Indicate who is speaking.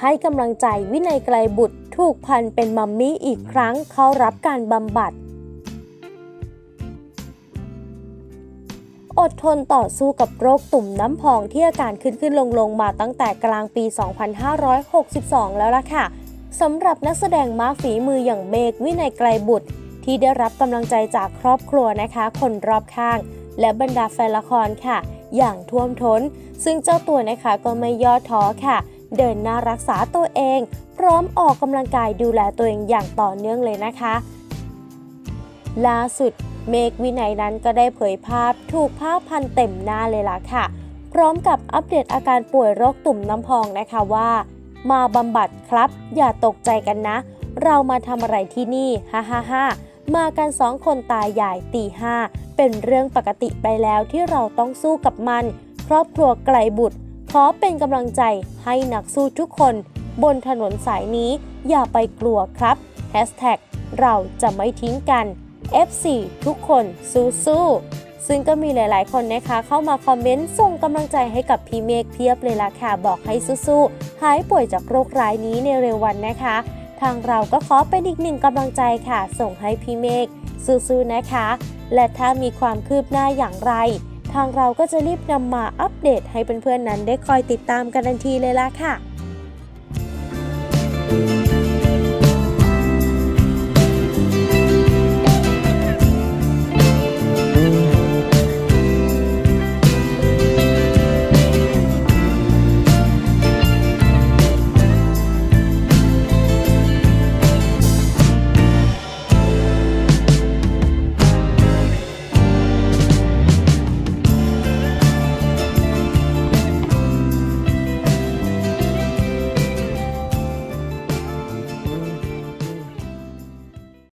Speaker 1: ให้กำลังใจวินัยไกลบุตรถูกพันเป็นมัมมี่อีกครั้งเข้ารับการบำบัด อดทนต่อสู้กับโรคตุ่มน้ำพองที่อาการขึ้นขึ้นลงลงมาตั้งแต่กลางปี 2562 แล้วล่ะค่ะสำหรับนักแสดงมาฝีมืออย่างเมฆวินัยไกลบุตร ที่ได้รับกำลังใจจากครอบครัวนะคะ คนรอบข้าง และบรรดาแฟนละครค่ะ อย่างท่วมท้น ซึ่งเจ้าตัวนะคะก็ไม่ย่อท้อค่ะ เดินหน้ารักษาตัวเอง พร้อมออกกำลังกายดูแลตัวเองอย่างต่อเนื่องเลยนะคะ ล่าสุดเมฆวินัยนั้นก็ได้เผยภาพถูกผ้าพันเต็มหน้าเลยล่ะค่ะ พร้อมกับอัปเดตอาการป่วยโรคตุ่มน้ำพองนะคะว่า มาบำบัดครับ อย่าตกใจกันนะ เรามาทำอะไรที่นี่ฮ่าฮ่าฮ่ามากันสองคนตายใหญ่ตีห้าเป็นเรื่องปกติไปแล้วที่เราต้องสู้กับมัน ครอบครัวไกลบุตร ขอเป็นกำลังใจให้นักสู้ทุกคน บนถนนสายนี้อย่าไปกลัวครับ Hashtag เราจะไม่ทิ้งกัน F4 ทุกคนสู้ๆซึ่งก็มีหลายๆ คนนะคะ เข้ามาคอมเมนต์ส่งกำลังใจให้กับพี่เมฆเพียบเลยล่ะค่ะ บอกให้สู้ๆหายป่วยจากโรคร้ายนี้ในเร็ววันนะคะ ทางเราก็ขอเป็นอีกหนึ่งกำลังใจค่ะ ส่งให้พี่เมฆสู้ๆนะคะ และถ้ามีความคืบหน้าอย่างไรางเราก็จะรีบนำมาอัปเดตให้เพื่อนๆนั้นได้คอยติดตามกันทันทีเลยล่ะค่ะ